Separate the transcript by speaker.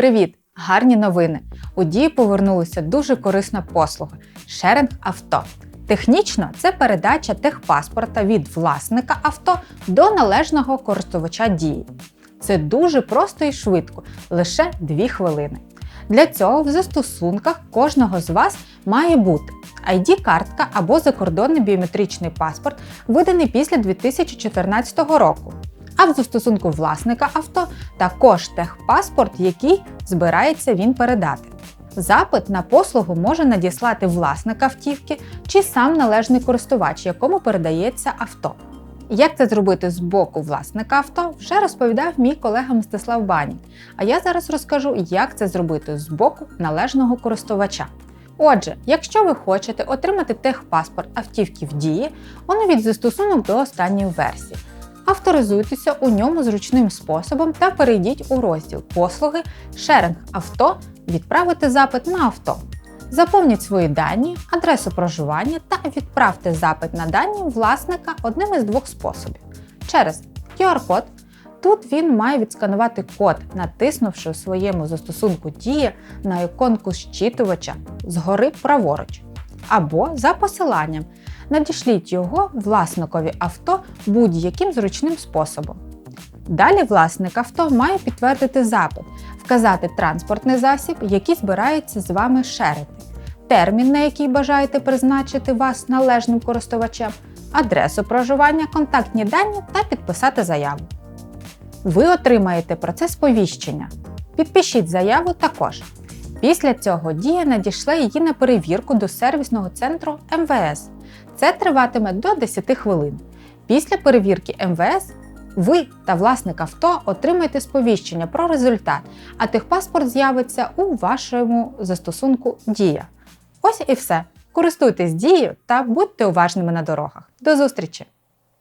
Speaker 1: Привіт! Гарні новини! У дії повернулася дуже корисна послуга шеринг авто. Технічно це передача техпаспорта від власника авто до належного користувача дії. Це дуже просто і швидко, лише 2 хвилини. Для цього в застосунках кожного з вас має бути ID-картка або закордонний біометричний паспорт, виданий після 2014 року. А в застосунку власника авто також техпаспорт, який збирається він передати. Запит на послугу може надіслати власник автівки чи сам належний користувач, якому передається авто. Як це зробити з боку власника авто, вже розповідав мій колега Мстислав Бані. А я зараз розкажу, як це зробити з боку належного користувача. Отже, якщо ви хочете отримати техпаспорт автівки в дії, оновіть застосунок до останньої версії. Авторизуйтеся у ньому зручним способом та перейдіть у розділ Послуги Шеринг авто, відправити запит на авто. Заповніть свої дані, адресу проживання та відправте запит на дані власника одним із двох способів. Через QR-код. Тут він має відсканувати код, натиснувши у своєму застосунку Дія на іконку щитувача згори праворуч. Або за посиланням. Надішліть його власникові авто будь-яким зручним способом. Далі власник авто має підтвердити запит, вказати транспортний засіб, який збирається з вами шерити, термін, на який бажаєте призначити вас належним користувачем, адресу проживання, контактні дані та підписати заяву. Ви отримаєте процес повіщення. Підпишіть заяву також. Після цього дія надійшла її на перевірку до сервісного центру МВС. Це триватиме до 10 хвилин. Після перевірки МВС ви та власник авто отримаєте сповіщення про результат, а техпаспорт з'явиться у вашому застосунку Дія. Ось і все. Користуйтесь дією та будьте уважними на дорогах. До зустрічі!